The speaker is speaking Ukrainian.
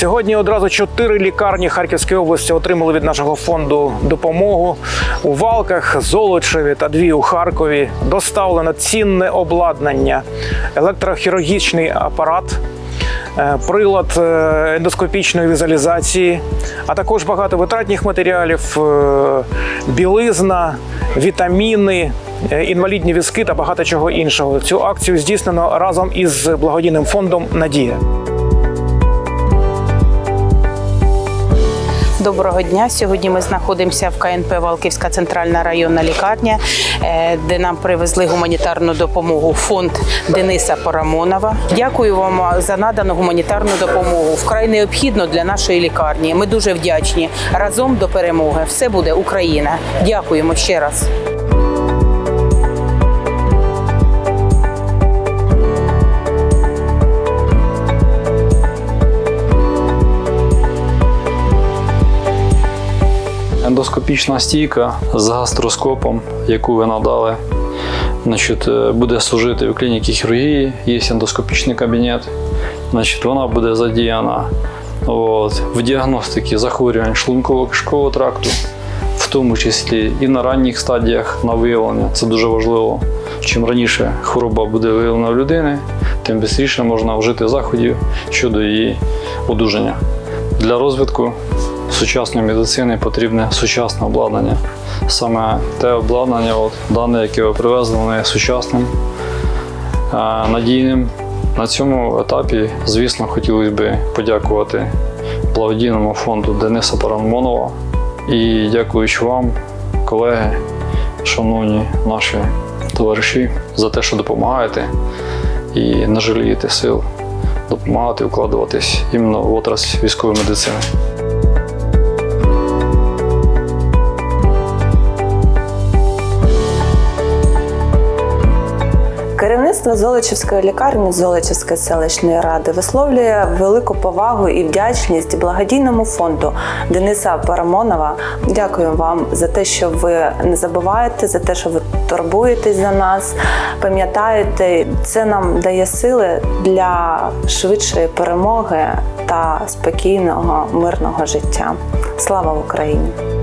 Сьогодні одразу чотири лікарні Харківської області отримали від нашого фонду допомогу у Валках, Золочеві та дві у Харкові. Доставлено цінне обладнання, електрохірургічний апарат. е, Прилад е, ендоскопічної візуалізації, а також багато витратних матеріалів, е, білизна, вітаміни, інвалідні візки та багато чого іншого. Цю акцію здійснено разом із благодійним фондом Надія. Доброго дня. Сьогодні ми знаходимося в КНП Валківська центральна районна лікарня, е, де нам привезли гуманітарну допомогу фонд Дениса Парамонова. Дякую вам за надану гуманітарну допомогу. Вкрай необхідно для нашої лікарні. Ми дуже вдячні. Разом до перемоги. Все буде Україна. Дякуємо ще раз. Ендоскопічна стійка з гастроскопом, яку ви надали, значить, е, буде служити в клініці хірургії, є ендоскопічний кабінет. Значить, вона буде задіяна от, в діагностиці захворювань шлунково-кишкового тракту, в тому числі і на ранніх стадіях на виявлення. Це дуже важливо. Чим раніше хвороба буде виявлена в людини, тим швидше можна вжити заходів щодо її одужання. Для розвитку сучасної медицини потрібне сучасне обладнання. Саме те обладнання, от, дане, яке ви привезли, воно є сучасним, е, надійним. На цьому етапі, звісно, хотілося б подякувати благодійному фонду Дениса Парамонова і дякуючи вам, колеги, шановні наші товариші, за те, що допомагаєте і не жалієте сил допомагати, вкладуватись іменно в отрасль військової медицини. Керівництво Золочівської лікарні Золочівської селищної ради висловлює велику повагу і вдячність благодійному фонду Дениса Парамонова. Дякую вам за те, що ви не забуваєте, за те, що ви турбуєтесь за нас, пам'ятаєте. Це нам дає сили для швидшої перемоги та спокійного мирного життя. Слава Україні!